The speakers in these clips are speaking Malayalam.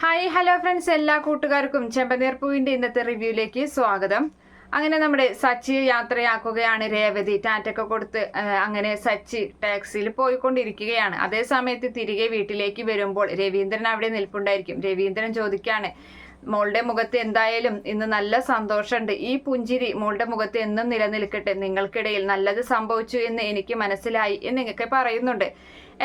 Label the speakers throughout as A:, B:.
A: Hi hello friends. എല്ലാ കൂട്ടുകാർക്കും ചെമ്പനീർപ്പൂവിന്റെ ഇന്നത്തെ റിവ്യൂയിലേക്ക് സ്വാഗതം. അങ്ങനെ നമ്മുടെ സച്ചി യാത്രയാക്കുകയാണ്. രേവതി ടാറ്റൊക്കെ കൊടുത്ത് അങ്ങനെ സച്ചി ടാക്സിയിൽ പോയിക്കൊണ്ടിരിക്കുകയാണ്. അതേ സമയത്ത് തിരികെ വീട്ടിലേക്ക് വരുമ്പോൾ രവീന്ദ്രൻ അവിടെ നിൽപ്പുണ്ടായിരിക്കും. രവീന്ദ്രൻ ചോദിക്കാണ് മോളുടെ മുഖത്ത് എന്തായാലും ഇന്ന് നല്ല സന്തോഷമുണ്ട്. ഈ പുഞ്ചിരി മോളുടെ മുഖത്ത് എന്നും നിലനിൽക്കട്ടെ. നിങ്ങൾക്കിടയിൽ നല്ലത് സംഭവിച്ചു എന്ന് എനിക്ക് മനസ്സിലായി എന്ന് നിങ്ങൾക്ക് പറയുന്നുണ്ട്.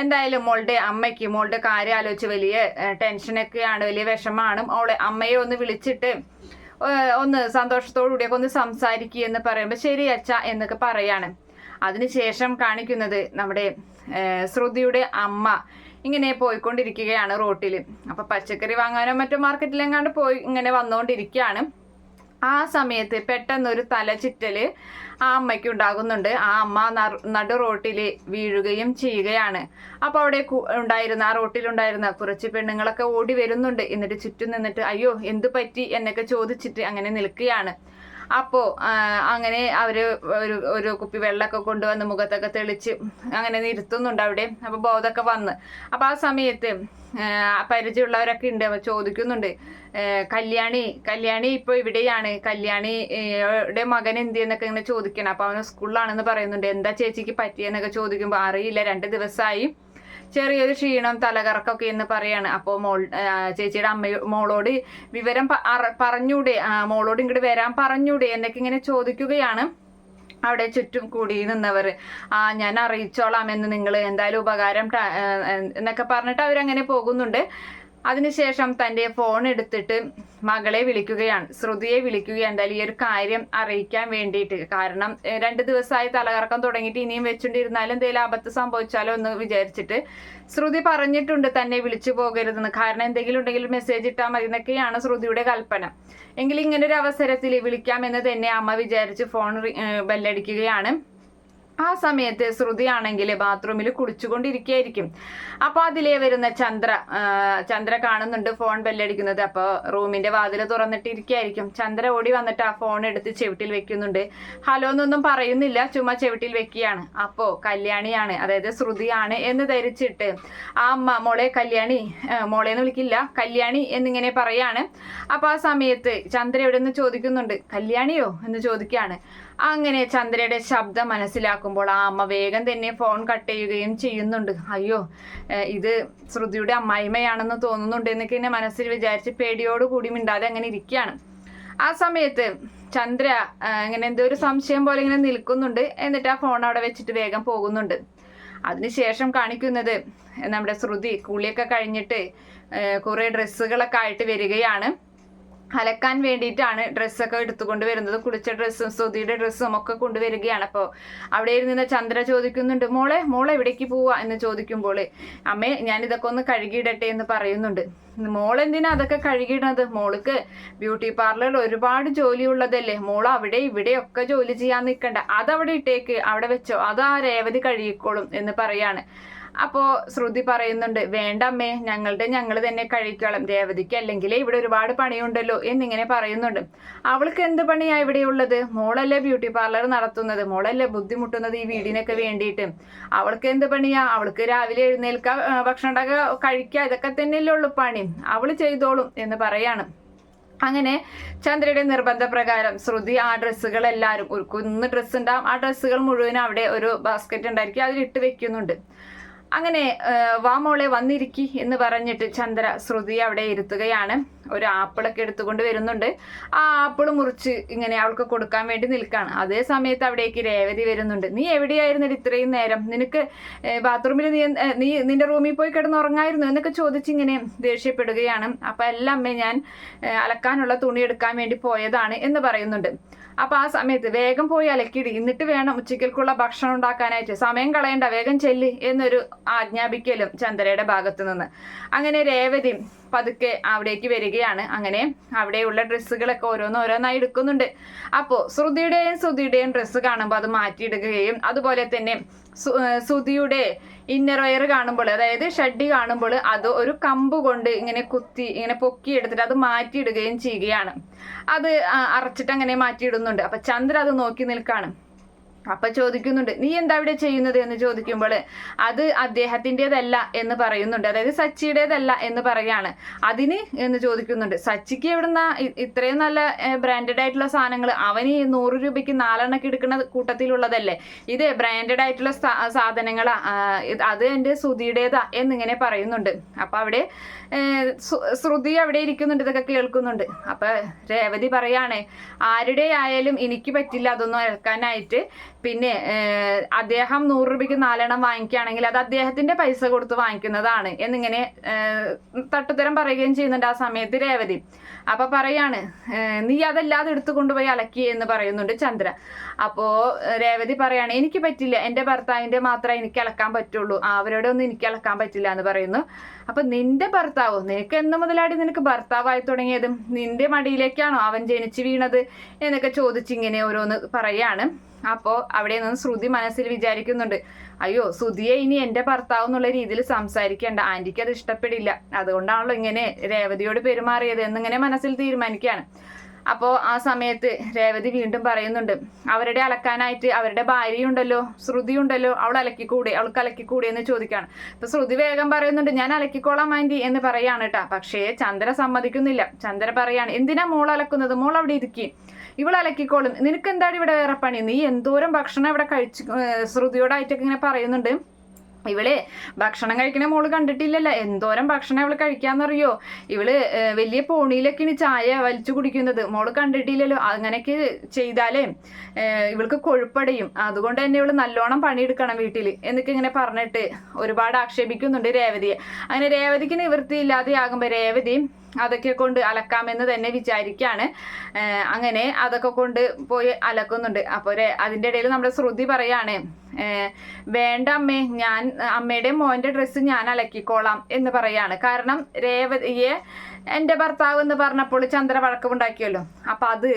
A: എന്തായാലും മോളുടെ അമ്മയ്ക്ക് മോളുടെ കാര്യം ആലോചിച്ച് വലിയ ടെൻഷനൊക്കെയാണ് വലിയ വിഷമമാണ്. മോളെ അമ്മയെ ഒന്ന് വിളിച്ചിട്ട് ഒന്ന് സന്തോഷത്തോടു കൂടിയൊക്കെ ഒന്ന് സംസാരിക്കുക എന്ന് പറയുമ്പോൾ ശരി അച്ഛ എന്നൊക്കെ പറയാണ്. അതിനുശേഷം കാണിക്കുന്നത് നമ്മുടെ ശ്രുതിയുടെ അമ്മ. ഇങ്ങനെ പോയിക്കൊണ്ടിരിക്കുകയാണ് റോട്ടിൽ അപ്പൊ പച്ചക്കറി വാങ്ങാനോ മറ്റോ മാർക്കറ്റിലെങ്ങാണ്ട് പോയി ഇങ്ങനെ വന്നുകൊണ്ടിരിക്കുകയാണ് ആ സമയത്ത് പെട്ടെന്നൊരു തലചുറ്റൽ ആ അമ്മയ്ക്ക് ഉണ്ടാകുന്നുണ്ട്. ആ അമ്മ നടു റോട്ടിൽ വീഴുകയും ചെയ്യുകയാണ്. അപ്പൊ അവിടെ ഉണ്ടായിരുന്ന ആ റോട്ടിലുണ്ടായിരുന്ന കുറച്ച് പെണ്ണുങ്ങളൊക്കെ ഓടി വരുന്നുണ്ട്. എന്നിട്ട് ചുറ്റും നിന്നിട്ട് അയ്യോ എന്ത് പറ്റി? എന്നൊക്കെ ചോദിച്ചിട്ട് അങ്ങനെ നിൽക്കുകയാണ്. അപ്പോൾ അങ്ങനെ അവർ ഒരു ഒരു കുപ്പി വെള്ളമൊക്കെ കൊണ്ടുവന്ന് മുഖത്തൊക്കെ തെളിച്ച് അങ്ങനെ നിർത്തുന്നുണ്ട് അവിടെ. അപ്പോൾ ബോധമൊക്കെ വന്ന്. അപ്പോൾ ആ സമയത്ത് പരിചയമുള്ളവരൊക്കെ ഉണ്ട്. ചോദിക്കുന്നുണ്ട് കല്യാണി കല്യാണി ഇപ്പോൾ ഇവിടെയാണ്. കല്യാണിയുടെ മകൻ എന്ത് എന്നൊക്കെ ഇങ്ങനെ ചോദിക്കണം. അപ്പോൾ അവന് സ്കൂളിലാണെന്ന് പറയുന്നുണ്ട്. എന്താ ചേച്ചിക്ക് പറ്റിയെന്നൊക്കെ ചോദിക്കുമ്പോൾ അറിയില്ല രണ്ട് ദിവസമായി ചെറിയൊരു ക്ഷീണം തലകറക്കൊക്കെ എന്ന് പറയാണ്. അപ്പോൾ മോൾ ചേച്ചിയുടെ അമ്മ മോളോട് വിവരം പറഞ്ഞൂടെ മോളോട് ഇങ്ങോട്ട് വരാൻ പറഞ്ഞൂടെ എന്നൊക്കെ ഇങ്ങനെ ചോദിക്കുകയാണ്. അവിടെ ചുറ്റും കൂടി നിന്നവർ ആ ഞാൻ അറിയിച്ചോളാം എന്ന് നിങ്ങൾ എന്തായാലും ഉപകാരം എന്നൊക്കെ പറഞ്ഞിട്ട് അവരങ്ങനെ പോകുന്നുണ്ട്. അതിനുശേഷം തന്റെ ഫോൺ എടുത്തിട്ട് മകളെ വിളിക്കുകയാണ്. ശ്രുതിയെ വിളിക്കുകയാണ്. എന്തായാലും ഈ ഒരു കാര്യം അറിയിക്കാൻ വേണ്ടിയിട്ട്. കാരണം രണ്ട് ദിവസമായി തലകറക്കം തുടങ്ങിയിട്ട് ഇനിയും വെച്ചുകൊണ്ടിരുന്നാലും എന്തെങ്കിലും അബദ്ധം സംഭവിച്ചാലോ എന്ന് വിചാരിച്ചിട്ട് ശ്രുതി പറഞ്ഞിട്ടുണ്ട് തന്നെ വിളിച്ചു പോകരുതെന്ന്. കാരണം എന്തെങ്കിലും ഉണ്ടെങ്കിൽ മെസ്സേജ് ഇട്ടാൽ മതി എന്നൊക്കെയാണ് ശ്രുതിയുടെ കൽപ്പന. എങ്കിൽ ഇങ്ങനൊരു അവസരത്തിൽ വിളിക്കാമെന്ന് തന്നെ അമ്മ വിചാരിച്ച് ഫോൺ ബെല്ലടിക്കുകയാണ് ആ സമയത്ത് ശ്രുതിയാണെങ്കിൽ ബാത്റൂമിൽ കുളിച്ചുകൊണ്ടിരിക്കുകയായിരിക്കും. അപ്പോൾ അതിലേ വരുന്ന ചന്ദ്ര ചന്ദ്ര കാണുന്നുണ്ട് ഫോൺ ബെല്ലടിക്കുന്നത്. അപ്പോൾ റൂമിന്റെ വാതിൽ തുറന്നിട്ടിരിക്കുകയായിരിക്കും. ചന്ദ്ര ഓടി വന്നിട്ട് ആ ഫോൺ എടുത്ത് ചെവിട്ടിൽ വെക്കുന്നുണ്ട്. ഹലോ എന്നൊന്നും പറയുന്നില്ല. ചുമ്മാ ചെവിട്ടിൽ വെക്കുകയാണ്. അപ്പോൾ കല്യാണിയാണ് അതായത് ശ്രുതിയാണ് എന്ന് ധരിച്ചിട്ട് ആ അമ്മ മോളെ കല്യാണി മോളെ എന്ന് വിളിക്കില്ല കല്യാണി എന്നിങ്ങനെ പറയാണ്. അപ്പോൾ ആ സമയത്ത് ചന്ദ്ര എവിടെ നിന്ന് ചോദിക്കുന്നുണ്ട്. കല്യാണിയോ? എന്ന് ചോദിക്കുകയാണ്. അങ്ങനെ ചന്ദ്രയുടെ ശബ്ദം മനസ്സിലാക്കുമ്പോൾ ആ അമ്മ വേഗം തന്നെ ഫോൺ കട്ട് ചെയ്യുകയും ചെയ്യുന്നുണ്ട്. അയ്യോ ഇത് ശ്രുതിയുടെ അമ്മായിമ്മയാണെന്ന് തോന്നുന്നുണ്ട് എന്നൊക്കെ എന്നെ മനസ്സിൽ വിചാരിച്ച് പേടിയോട് കൂടി മിണ്ടാതെ അങ്ങനെ ഇരിക്കുകയാണ്. ആ സമയത്ത് ചന്ദ്ര ഇങ്ങനെ എന്തോ ഒരു സംശയം പോലെ ഇങ്ങനെ നിൽക്കുന്നുണ്ട്. എന്നിട്ട് ആ ഫോൺ അവിടെ വെച്ചിട്ട് വേഗം പോകുന്നുണ്ട്. അതിനുശേഷം കാണിക്കുന്നത് നമ്മുടെ ശ്രുതി കുളിയൊക്കെ കഴിഞ്ഞിട്ട് കുറേ ഡ്രസ്സുകളൊക്കെ ആയിട്ട് വരികയാണ്. അലക്കാൻ വേണ്ടിയിട്ടാണ് ഡ്രസ്സൊക്കെ എടുത്തുകൊണ്ട് വരുന്നത്. കുളിച്ച ഡ്രസ്സും സ്തുതിയുടെ ഡ്രസ്സും ഒക്കെ കൊണ്ടുവരികയാണ് അപ്പോൾ അവിടെ ഇരുന്ന് ചന്ദ്ര ചോദിക്കുന്നുണ്ട് മോളെ മോളെ എവിടേക്ക് പോവാ? എന്ന് ചോദിക്കുമ്പോൾ അമ്മേ ഞാൻ ഇതൊക്കെ ഒന്ന് കഴുകിയിടട്ടെ എന്ന് പറയുന്നുണ്ട്. മോളെന്തിനാ അതൊക്കെ കഴുകിയിടുന്നത് മോൾക്ക് ബ്യൂട്ടി പാർലറിൽ ഒരുപാട് ജോലി ഉള്ളതല്ലേ. മോൾ അവിടെ ഇവിടെയൊക്കെ ജോലി ചെയ്യാൻ നിൽക്കണ്ട അതവിടെ ഇട്ടേക്ക് അവിടെ വെച്ചോ. അത് രേവതി കഴുകിക്കോളും എന്ന് പറയാണ്. അപ്പോ ശ്രുതി പറയുന്നുണ്ട് വേണ്ട അമ്മേ ഞങ്ങളുടെ ഞങ്ങൾ തന്നെ കഴിക്കണം. രേവതിക്ക് അല്ലെങ്കിൽ ഇവിടെ ഒരുപാട് പണിയുണ്ടല്ലോ എന്നിങ്ങനെ പറയുന്നുണ്ട്. അവൾക്ക് എന്ത് പണിയാ ഇവിടെയുള്ളത് മോളല്ലേ ബ്യൂട്ടി പാർലർ നടത്തുന്നത്. മോളല്ലേ ബുദ്ധിമുട്ടുന്നത് ഈ വീടിനൊക്കെ വേണ്ടിയിട്ട്. അവൾക്ക് എന്ത് പണിയാ? അവൾക്ക് രാവിലെ എഴുന്നേൽക്കുക ഭക്ഷണം കഴിക്കുക ഇതൊക്കെ തന്നെയല്ലേ ഉള്ളൂ പണി. അവൾ ചെയ്തോളും എന്ന് പറയാണ്. അങ്ങനെ ചന്ദ്രയുടെ നിർബന്ധപ്രകാരം ശ്രുതി ആ ഡ്രസ്സുകൾ എല്ലാവരും ഒരു കുന്ന് ഡ്രസ്സ് ഉണ്ടാവും. ആ ഡ്രസ്സുകൾ മുഴുവൻ അവിടെ ഒരു ബാസ്ക്കറ്റ് ഉണ്ടായിരിക്കും. അതിലിട്ട് വെക്കുന്നുണ്ട്. അങ്ങനെ വാമോളെ വന്നിരിക്കി എന്ന് പറഞ്ഞിട്ട് ചന്ദ്ര ശ്രുതി അവിടെ ഇരുത്തുകയാണ്. ഒരു ആപ്പിളൊക്കെ എടുത്തുകൊണ്ട് വരുന്നുണ്ട്. ആ ആപ്പിൾ മുറിച്ച് ഇങ്ങനെ അവൾക്ക് കൊടുക്കാൻ വേണ്ടി നിൽക്കുകയാണ് അതേ സമയത്ത് അവിടേക്ക് രേവതി വരുന്നുണ്ട്. നീ എവിടെയായിരുന്നു ഇത്രയും നേരം? നിനക്ക് ബാത്റൂമിൽ നീ നീ നിന്റെ റൂമിൽ പോയി കിടന്ന് ഉറങ്ങായിരുന്നു? എന്നൊക്കെ ചോദിച്ച് ഇങ്ങനെ ദേഷ്യപ്പെടുകയാണ്. അപ്പം എല്ലാം അമ്മേ ഞാൻ അലക്കാനുള്ള തുണി എടുക്കാൻ വേണ്ടി പോയതാണ് എന്ന് പറയുന്നുണ്ട്. അപ്പൊ ആ സമയത്ത് വേഗം പോയി അലക്കിടി എന്നിട്ട് വേണം ഉച്ചയ്ക്കുള്ള ഭക്ഷണം ഉണ്ടാക്കാനായിട്ട്. സമയം കളയണ്ട വേഗം ചെല്ല് എന്നൊരു ആജ്ഞാപിക്കലും ചന്ദ്രയുടെ ഭാഗത്ത് നിന്ന് അങ്ങനെ രേവതി പതുക്കെ അവിടേക്ക് വരികയാണ്. അങ്ങനെ അവിടെയുള്ള ഡ്രസ്സുകളൊക്കെ ഓരോന്നോരോന്നായി എടുക്കുന്നുണ്ട്. അപ്പോൾ ശ്രുതിയുടെയും ശ്രുതിയുടെയും ഡ്രസ്സ് കാണുമ്പോൾ അത് മാറ്റിയിടുകയും അതുപോലെ തന്നെ സു- ഇന്നർവെയർ കാണുമ്പോൾ അതായത് ഷഡ്ഡി കാണുമ്പോൾ അത് ഒരു കമ്പ് കൊണ്ട് ഇങ്ങനെ കുത്തി ഇങ്ങനെ പൊക്കി എടുത്തിട്ട് അത് മാറ്റിയിടുകയും ചെയ്യുകയാണ്. അത് അറച്ചിട്ട് അങ്ങനെ മാറ്റിയിടുന്നുണ്ട്. അപ്പൊ ചന്ദ്ര അത് നോക്കി നിൽക്കാണ്. അപ്പൊ ചോദിക്കുന്നുണ്ട് നീ എന്താ ഇവിടെ ചെയ്യുന്നത്? എന്ന് ചോദിക്കുമ്പോൾ അത് അദ്ദേഹത്തിന്റെതല്ല എന്ന് പറയുന്നുണ്ട്. അതായത് സച്ചിയുടേതല്ല എന്ന് പറയാണ്. അതിന് എന്ന് ചോദിക്കുന്നുണ്ട് സച്ചിക്ക് എവിടുന്ന ഇത്രയും നല്ല ബ്രാൻഡഡ് ആയിട്ടുള്ള സാധനങ്ങൾ അവന് നൂറ് രൂപയ്ക്ക് നാലെണ്ണക്ക് എടുക്കുന്ന കൂട്ടത്തിലുള്ളതല്ലേ? ഇത് ബ്രാൻഡഡ് ആയിട്ടുള്ള സാധനങ്ങളാ അത് എന്റെ ശ്രുതിയുടേതാ എന്നിങ്ങനെ പറയുന്നുണ്ട്. അപ്പൊ അവിടെ ശ്രുതി അവിടെ ഇരിക്കുന്നുണ്ട് ഇതൊക്കെ കേൾക്കുന്നുണ്ട്. അപ്പൊ രേവതി പറയാണ് ആരുടെ ആയാലും എനിക്ക് പറ്റില്ല അതൊന്നും ഇറക്കാനായിട്ട് പിന്നെ അദ്ദേഹം നൂറ് രൂപയ്ക്ക് നാലെണ്ണം വാങ്ങിക്കുകയാണെങ്കിൽ അത് അദ്ദേഹത്തിന്റെ പൈസ കൊടുത്ത് വാങ്ങിക്കുന്നതാണ് എന്നിങ്ങനെ തട്ടുത്തരം പറയുകയും ചെയ്യുന്നുണ്ട് ആ സമയത്ത് രേവതി. അപ്പൊ പറയാണ് നീ അതല്ലാതെ എടുത്തു കൊണ്ടുപോയി അലക്കി എന്ന് പറയുന്നുണ്ട് ചന്ദ്ര. അപ്പോ രേവതി പറയാണ് എനിക്ക് പറ്റില്ല എന്റെ ഭർത്താവിന്റെ മാത്രമേ എനിക്ക് അലക്കാൻ പറ്റുള്ളൂ അവരോട് ഒന്നും എനിക്ക് അലക്കാൻ പറ്റില്ല എന്ന് പറയുന്നു. അപ്പൊ നിന്റെ ഭർത്താവ്? നിനക്ക് എന്ന് മുതലാടി നിനക്ക് ഭർത്താവായി തുടങ്ങിയതും? നിന്റെ മടിയിലേക്കാണോ അവൻ ജനിച്ചു വീണത്? എന്നൊക്കെ ചോദിച്ചിങ്ങനെ ഓരോന്ന് പറയാണ്. അപ്പോ അവിടെ നിന്ന് ശ്രുതി മനസ്സിൽ വിചാരിക്കുന്നുണ്ട് അയ്യോ ശ്രുതിയെ ഇനി എന്റെ ഭർത്താവ് എന്നുള്ള രീതിയിൽ സംസാരിക്കേണ്ട. ആന്റിക്ക് അത് ഇഷ്ടപ്പെടില്ല. അതുകൊണ്ടാണല്ലോ ഇങ്ങനെ രേവതിയോട് പെരുമാറിയത് എന്നിങ്ങനെ മനസ്സിൽ തീരുമാനിക്കുകയാണ്. അപ്പോൾ ആ സമയത്ത് രേവതി വീണ്ടും പറയുന്നുണ്ട് അവരുടെ അലക്കാനായിട്ട് അവരുടെ ഭാര്യയുണ്ടല്ലോ ശ്രുതി ഉണ്ടല്ലോ അവൾ അലക്കിക്കൂടെ അവൾക്ക് അലക്കിക്കൂടെ എന്ന് ചോദിക്കാണ് അപ്പൊ ശ്രുതി വേഗം പറയുന്നുണ്ട് ഞാൻ അലക്കിക്കോളാം ആന്റി എന്ന് പറയാണ് കേട്ടാ. പക്ഷേ ചന്ദ്ര സമ്മതിക്കുന്നില്ല. ചന്ദ്ര പറയാണ് എന്തിനാ മോൾ അലക്കുന്നത്? മോൾ അവിടെ ഇരിക്കി. ഇവൾ അലക്കിക്കോളും. നിനക്ക് എന്താണ് ഇവിടെ വേറെ പണി? നീ എന്തോരം ഭക്ഷണം ഇവിടെ കഴിച്ച് ശ്രുതിയോടായിട്ടൊക്കെ ഇങ്ങനെ പറയുന്നുണ്ട്. ഇവളെ ഭക്ഷണം കഴിക്കണ മോൾ കണ്ടിട്ടില്ലല്ലോ. എന്തോരം ഭക്ഷണം ഇവൾ കഴിക്കാന്നറിയോ? ഇവൾ വലിയ പോണിയിലൊക്കെയാണ് ചായ വലിച്ചു കുടിക്കുന്നത്. മോൾ കണ്ടിട്ടില്ലല്ലോ. അങ്ങനെയൊക്കെ ചെയ്താലേ ഇവൾക്ക് കൊഴുപ്പടയും. അതുകൊണ്ട് തന്നെ ഇവൾ നല്ലോണം പണിയെടുക്കണം വീട്ടിൽ എന്നൊക്കെ ഇങ്ങനെ പറഞ്ഞിട്ട് ഒരുപാട് ആക്ഷേപിക്കുന്നുണ്ട് രേവതിയെ. അങ്ങനെ രേവതിക്ക് നിവൃത്തി ഇല്ലാതെയാകുമ്പോൾ രേവതി അതൊക്കെ കൊണ്ട് അലക്കാമെന്ന് തന്നെ വിചാരിക്കാണ്. അങ്ങനെ അതൊക്കെ കൊണ്ട് പോയി അലക്കുന്നുണ്ട്. അപ്പോൾ അതിന്റെ ഇടയിൽ നമ്മുടെ ശ്രുതി പറയാണ് വേണ്ട അമ്മേ ഞാൻ അമ്മയുടെ മോന്റെ ഡ്രസ്സ് ഞാൻ അലക്കിക്കോളാം എന്ന് പറയാണ്. കാരണം രേവതിയെ എന്റെ ഭർത്താവ് എന്ന് പറഞ്ഞപ്പോൾ ചന്ദ്ര വഴക്കമുണ്ടാക്കിയല്ലോ. അപ്പം അത്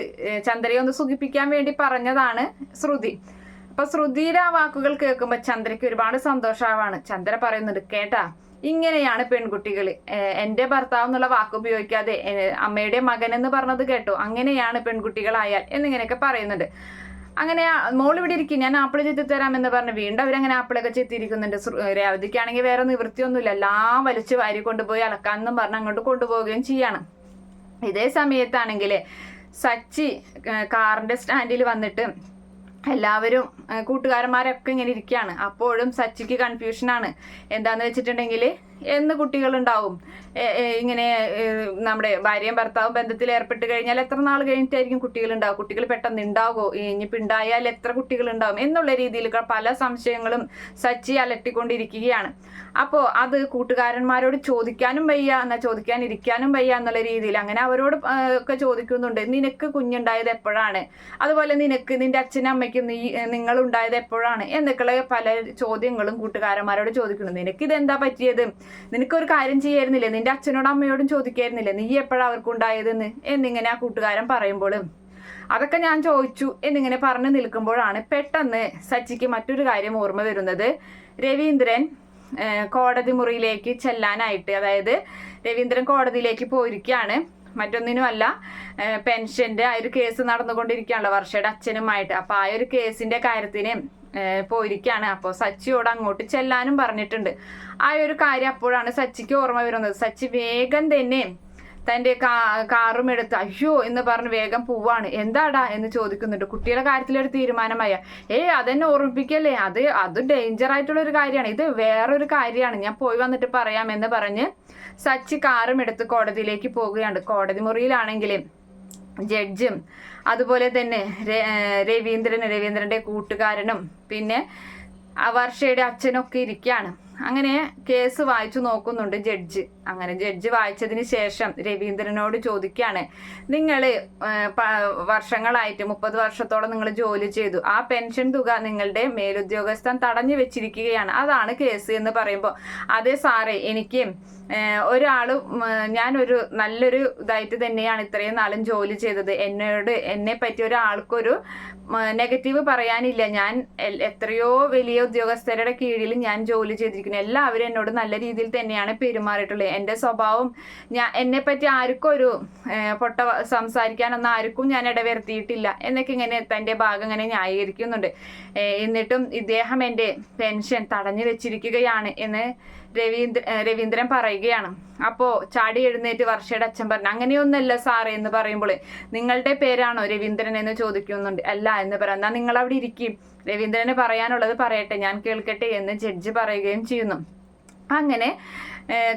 A: ചന്ദ്രയെ ഒന്ന് സുഖിപ്പിക്കാൻ വേണ്ടി പറഞ്ഞതാണ് ശ്രുതി. അപ്പം ശ്രുതിയുടെ ആ വാക്കുകൾ കേൾക്കുമ്പോൾ ചന്ദ്രയ്ക്ക് ഒരുപാട് സന്തോഷമാവാണ് ചന്ദ്ര പറയുന്നുണ്ട് കേട്ടാ ഇങ്ങനെയാണ് പെൺകുട്ടികൾ എന്റെ ഭർത്താവ് എന്നുള്ള വാക്ക് ഉപയോഗിക്കാതെ അമ്മയുടെ മകൻ എന്ന് പറഞ്ഞത് കേട്ടോ. അങ്ങനെയാണ് പെൺകുട്ടികളായാൽ എന്നിങ്ങനെയൊക്കെ പറയുന്നുണ്ട്. അങ്ങനെ മോൾ ഇവിടെ ഇരിക്കും ഞാൻ ആപ്പിൾ ചെത്തി തരാമെന്ന് പറഞ്ഞ് വീണ്ടും അവരങ്ങനെ ആപ്പിളൊക്കെ ചെത്തിയിരിക്കുന്നുണ്ട്. രേവതിക്കാണെങ്കിൽ വേറെ നിവൃത്തിയൊന്നുമില്ല. എല്ലാം വലിച്ചു വാരി കൊണ്ടുപോയി അലക്കാന്നും പറഞ്ഞ് അങ്ങോട്ട് കൊണ്ടുപോവുകയും ചെയ്യാണ്. ഇതേ സമയത്താണെങ്കിൽ സച്ചി കാറിന്റെ സ്റ്റാൻഡിൽ വന്നിട്ട് എല്ലാവരും കൂട്ടുകാരന്മാരൊക്കെ ഇങ്ങനെ ഇരിക്കുകയാണ് അപ്പോഴും സച്ചിക്ക് കൺഫ്യൂഷനാണ് എന്താന്ന് വെച്ചിട്ടുണ്ടെങ്കിൽ എന്ന് കുട്ടികളുണ്ടാവും. ഇങ്ങനെ നമ്മുടെ ഭാര്യയും ഭർത്താവും ബന്ധത്തിൽ ഏർപ്പെട്ട് കഴിഞ്ഞാൽ എത്ര നാൾ കഴിഞ്ഞിട്ടായിരിക്കും കുട്ടികൾ ഉണ്ടാവും കുട്ടികൾ പെട്ടെന്ന് ഉണ്ടാവുമോ ഇനിയിപ്പോൾ ഉണ്ടായാൽ എത്ര കുട്ടികൾ ഉണ്ടാവും എന്നുള്ള രീതിയിൽ പല സംശയങ്ങളും സച്ചി അലട്ടിക്കൊണ്ടിരിക്കുകയാണ്. അപ്പോൾ അത് കൂട്ടുകാരന്മാരോട് ചോദിക്കാനും വയ്യ എന്നാൽ ചോദിക്കാൻ ഇരിക്കാനും വയ്യ എന്നുള്ള രീതിയിൽ അങ്ങനെ അവരോട് ഒക്കെ ചോദിക്കുന്നുണ്ട്. നിനക്ക് കുഞ്ഞുണ്ടായത് എപ്പോഴാണ്? അതുപോലെ നിനക്ക് നിന്റെ അച്ഛനും അമ്മയ്ക്കും നീ നിങ്ങൾ ഉണ്ടായത് എപ്പോഴാണ്? എന്നൊക്കെയുള്ള പല ചോദ്യങ്ങളും കൂട്ടുകാരന്മാരോട് ചോദിക്കുന്നു നിനക്ക് ഇതെന്താ പറ്റിയത്? നിനക്കൊരു കാര്യം ചെയ്യായിരുന്നില്ലേ? നിന്റെ അച്ഛനോടും അമ്മയോടും ചോദിക്കായിരുന്നില്ലേ? നീ എപ്പോഴാണ് അവർക്ക് ഉണ്ടായതെന്ന് എന്നിങ്ങനെ ആ കൂട്ടുകാരൻ പറയുമ്പോഴും അതൊക്കെ ഞാൻ ചോദിച്ചു എന്നിങ്ങനെ പറഞ്ഞു നിൽക്കുമ്പോഴാണ് പെട്ടെന്ന് സച്ചിക്ക് മറ്റൊരു കാര്യം ഓർമ്മ വരുന്നത്. രവീന്ദ്രൻ കോടതി മുറിയിലേക്ക് ചെല്ലാനായിട്ട് അതായത് രവീന്ദ്രൻ കോടതിയിലേക്ക് പോയിരിക്കുകയാണ്. മറ്റൊന്നിനുമല്ല പെൻഷന്റെ ആ ഒരു കേസ് നടന്നുകൊണ്ടിരിക്കുകയാണല്ലോ വർഷയുടെ അച്ഛനുമായിട്ട്. അപ്പൊ ആ ഒരു കേസിന്റെ കാര്യത്തിന് പോയിരിക്കുകയാണ് അപ്പോൾ സച്ചിയോട് അങ്ങോട്ട് ചെല്ലാനും പറഞ്ഞിട്ടുണ്ട്. ആ ഒരു കാര്യം അപ്പോഴാണ് സച്ചിക്ക് ഓർമ്മ വരുന്നത്. സച്ചി വേഗം തന്നെ തന്റെ കാ- കാറും എടുത്ത് അയ്യോ എന്ന് പറഞ്ഞ് വേഗം പോവാണ്. എന്താടാ എന്ന് ചോദിക്കുന്നുണ്ട്. കുട്ടിയുടെ കാര്യത്തിലൊരു തീരുമാനമായ ഏയ് അതെന്നെ ഓർമ്മിപ്പിക്കല്ലേ? അത് അത് ഡേഞ്ചർ ആയിട്ടുള്ള ഒരു കാര്യമാണ്. ഇത് വേറൊരു കാര്യമാണ്. ഞാൻ പോയി വന്നിട്ട് പറയാം എന്ന് പറഞ്ഞ് സച്ചി കാറും എടുത്ത് കോടതിയിലേക്ക് പോവുകയാണ് കോടതി മുറിയിലാണെങ്കിലും ജഡ്ജും അതുപോലെ തന്നെ രവീന്ദ്രൻ രവീന്ദ്രന്റെ കൂട്ടുകാരനും പിന്നെ വർഷയുടെ അച്ഛനൊക്കെ ഇരിക്കുകയാണ്. അങ്ങനെ കേസ് വായിച്ചു നോക്കുന്നുണ്ട് ജഡ്ജ്. അങ്ങനെ ജഡ്ജ് വായിച്ചതിന് ശേഷം രവീന്ദ്രനോട് ചോദിക്കുകയാണ് നിങ്ങൾ വർഷങ്ങളായിട്ട് മുപ്പത് വർഷത്തോളം നിങ്ങൾ ജോലി ചെയ്തു. ആ പെൻഷൻ തുക നിങ്ങളുടെ മേലുദ്യോഗസ്ഥൻ തടഞ്ഞു വെച്ചിരിക്കുകയാണ്. അതാണ് കേസ് എന്ന് പറയുമ്പോൾ അതെ സാറേ എനിക്ക് ഒരാൾ ഞാനൊരു നല്ലൊരു ഇതായിട്ട് തന്നെയാണ് ഇത്രയും നാളും ജോലി ചെയ്തത്. എന്നോട് എന്നെ പറ്റി ഒരാൾക്കൊരു നെഗറ്റീവ് പറയാനില്ല. ഞാൻ എത്രയോ വലിയ ഉദ്യോഗസ്ഥരുടെ കീഴിൽ ഞാൻ ജോലി ചെയ്തിരിക്കുന്നു തോന്നിക്കുന്നു എല്ലാവരും എന്നോട് നല്ല രീതിയിൽ തന്നെയാണ് പെരുമാറിയിട്ടുള്ളത്. എന്റെ സ്വഭാവം ഞാൻ എന്നെ പറ്റി ആർക്കും ഒരു പൊട്ട സംസാരിക്കാനൊന്നും ആർക്കും ഞാൻ ഇടവരുത്തിയിട്ടില്ല. എന്നൊക്കെ ഇങ്ങനെ തന്റെ ഭാഗം ഇങ്ങനെ ന്യായീകരിക്കുന്നുണ്ട്. എന്നിട്ടും ഇദ്ദേഹം എന്റെ പെൻഷൻ തടഞ്ഞു വെച്ചിരിക്കുകയാണ് എന്ന് രവീന്ദ്ര രവീന്ദ്രൻ പറയുകയാണ്. അപ്പോൾ ചാടി എഴുന്നേറ്റ് വർഷയുടെ അച്ഛൻ പറഞ്ഞു അങ്ങനെയൊന്നല്ല സാറേ എന്ന് പറയുമ്പോൾ നിങ്ങളുടെ പേരാണോ രവീന്ദ്രൻ? എന്ന് ചോദിക്കുന്നുണ്ട്. അല്ല എന്ന് പറയാം എന്നാൽ നിങ്ങൾ അവിടെ ഇരിക്കും. രവീന്ദ്രന് പറയാനുള്ളത് പറയട്ടെ ഞാൻ കേൾക്കട്ടെ എന്ന് ജഡ്ജ് പറയുകയും ചെയ്യുന്നു. അങ്ങനെ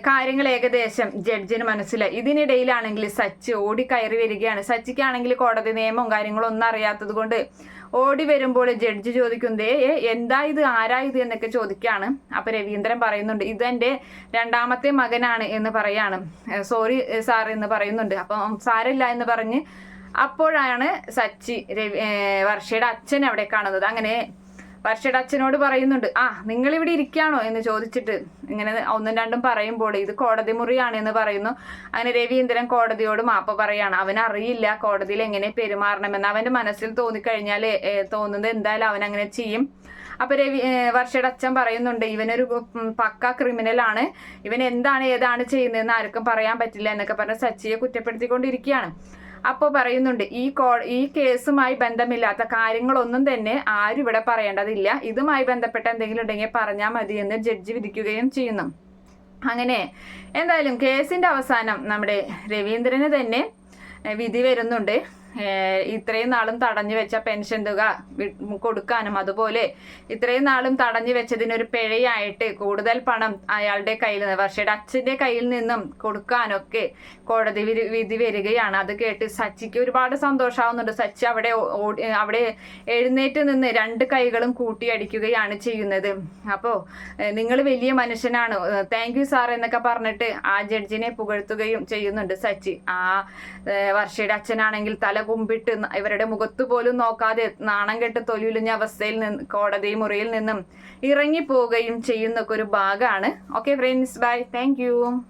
A: കാര്യങ്ങൾ ഏകദേശം ജഡ്ജിന് മനസ്സിലായി. ഇതിനിടയിലാണെങ്കിൽ സച്ച് ഓടി കയറി വരികയാണ്. സച്ചിക്കാണെങ്കിൽ കോടതി നിയമവും കാര്യങ്ങളും ഒന്നും അറിയാത്തത് കൊണ്ട് ഓടി വരുമ്പോൾ ജഡ്ജ് ചോദിക്കുന്നതേ എന്താ ഇത്? ആരാ ഇത്? എന്നൊക്കെ ചോദിക്കുകയാണ് അപ്പൊ രവീന്ദ്രൻ പറയുന്നുണ്ട് ഇതെന്റെ രണ്ടാമത്തെ മകനാണ് എന്ന് പറയാണ്. സോറി സാർ എന്ന് പറയുന്നുണ്ട്. അപ്പം സാരില്ല എന്ന് പറഞ്ഞ് അപ്പോഴാണ് സച്ചി രവി വർഷയുടെ അച്ഛൻ അവിടെ കാണുന്നത്. അങ്ങനെ വർഷയുടെ അച്ഛനോട് പറയുന്നുണ്ട് ആ നിങ്ങൾ ഇവിടെ ഇരിക്കുകയാണോ? എന്ന് ചോദിച്ചിട്ട് ഇങ്ങനെ ഒന്നും രണ്ടും പറയുമ്പോൾ ഇത് കോടതി മുറിയാണ് എന്ന് പറയുന്നു. അങ്ങനെ രവീന്ദ്രൻ കോടതിയോട് മാപ്പ് പറയാണ് അവൻ അറിയില്ല കോടതിയിൽ എങ്ങനെ പെരുമാറണമെന്ന് അവന്റെ മനസ്സിൽ തോന്നിക്കഴിഞ്ഞാൽ തോന്നുന്നത് എന്തായാലും അവൻ അങ്ങനെ ചെയ്യും. അപ്പൊ രവി വർഷയുടെ അച്ഛൻ പറയുന്നുണ്ട് ഇവനൊരു പക്ക ക്രിമിനൽ ആണ്. ഇവൻ എന്താണ് ഏതാണ് ചെയ്യുന്നതെന്ന് ആർക്കും പറയാൻ പറ്റില്ല എന്നൊക്കെ പറഞ്ഞ് സച്ചിയെ കുറ്റപ്പെടുത്തിക്കൊണ്ടിരിക്കുകയാണ്. അപ്പോൾ പറയുന്നുണ്ട് ഈ കോ ഈ കേസുമായി ബന്ധമില്ലാത്ത കാര്യങ്ങളൊന്നും തന്നെ ആരും ഇവിടെ പറയേണ്ടതില്ല. ഇതുമായി ബന്ധപ്പെട്ട എന്തെങ്കിലും ഉണ്ടെങ്കിൽ പറഞ്ഞാൽ മതി എന്ന് ജഡ്ജി വിധിക്കുകയും ചെയ്യുന്നു. അങ്ങനെ എന്തായാലും കേസിന്റെ അവസാനം നമ്മുടെ രവീന്ദ്രന് തന്നെ വിധി വരുന്നുണ്ട്. ഇത്രയും നാളും തടഞ്ഞു വെച്ച പെൻഷൻ തുക കൊടുക്കാനും അതുപോലെ ഇത്രയും നാളും തടഞ്ഞു വെച്ചതിനൊരു പിഴയായിട്ട് കൂടുതൽ പണം അയാളുടെ കയ്യിൽ നിന്ന് വർഷയുടെ അച്ഛന്റെ കയ്യിൽ നിന്നും കൊടുക്കാനൊക്കെ കോടതി വിധി വരികയാണ്. അത് കേട്ട് സച്ചിക്ക് ഒരുപാട് സന്തോഷമാവുന്നുണ്ട്. സച്ചി അവിടെ അവിടെ എഴുന്നേറ്റ് നിന്ന് രണ്ട് കൈകളും കൂട്ടിയടിക്കുകയാണ് ചെയ്യുന്നത്. അപ്പോൾ നിങ്ങൾ വലിയ മനുഷ്യനാണ്. താങ്ക് യു സാർ എന്നൊക്കെ പറഞ്ഞിട്ട് ആ ജഡ്ജിനെ പുകഴ്ത്തുകയും ചെയ്യുന്നുണ്ട് സച്ചി. ആ വർഷയുടെ അച്ഛനാണെങ്കിൽ തല കുമ്പിട്ട് ന- ഇവരുടെ മുഖത്ത് പോലും നോക്കാതെ നാണം കെട്ട് തൊലിയുലിഞ്ഞ അവസ്ഥയിൽ നിന്ന് കോടതി മുറിയിൽ നിന്നും ഇറങ്ങിപ്പോവുകയും ചെയ്യുന്നൊക്കെ ഒരു ഭാഗമാണ് ഓക്കെ ഫ്രണ്ട്സ് ബൈ താങ്ക്